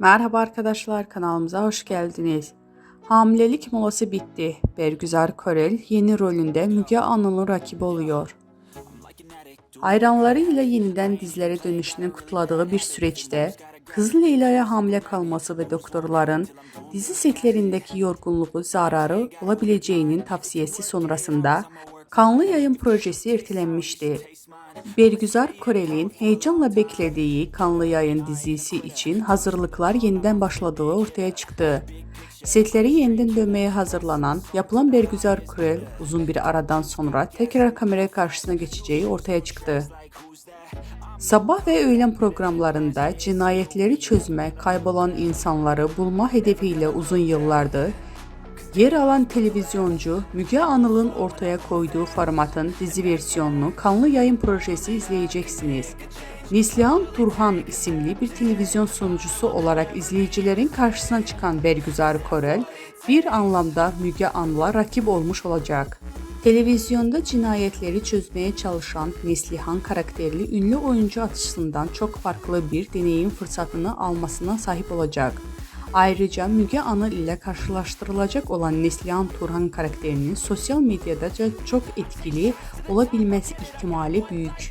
Merhaba arkadaşlar kanalımıza hoş geldiniz. Hamilelik molası bitti. Bergüzar Korel yeni rolünde Müge Anlı'nın rakibi oluyor. Hayranlarıyla yeniden dizlere dönüşünü kutladığı bir süreçte Kızıl Leyla'ya hamile kalması ve doktorların dizi setlerindeki yorgunluğu zararı olabileceğinin tavsiyesi sonrasında kanlı yayın projesi ertelenmişti. Bergüzar Korel'in heyecanla beklediği Kanlı Yayın dizisi için hazırlıklar yeniden başladığı ortaya çıktı. Setleri yeniden dönmeye hazırlanan yapılan Bergüzar Korel uzun bir aradan sonra tekrar kamera karşısına geçeceği ortaya çıktı. Sabah ve öğlen programlarında cinayetleri çözme, kaybolan insanları bulma hedefiyle uzun yıllardır Yer alan televizyoncu Müge Anıl'ın ortaya koyduğu formatın dizi versiyonunu kanlı yayın projesi izleyeceksiniz. Neslihan Turhan isimli bir televizyon sunucusu olarak izleyicilerin karşısına çıkan Bergüzar Korel bir anlamda Müge Anıl'a rakip olmuş olacak. Televizyonda cinayetleri çözmeye çalışan Neslihan karakterli ünlü oyuncu açısından çok farklı bir deneyim fırsatını almasına sahip olacak. Ayrıca Müge Anıl ile karşılaştırılacak olan Neslihan Turhan karakterinin sosyal medyada çok etkili olabilmesi ihtimali büyük.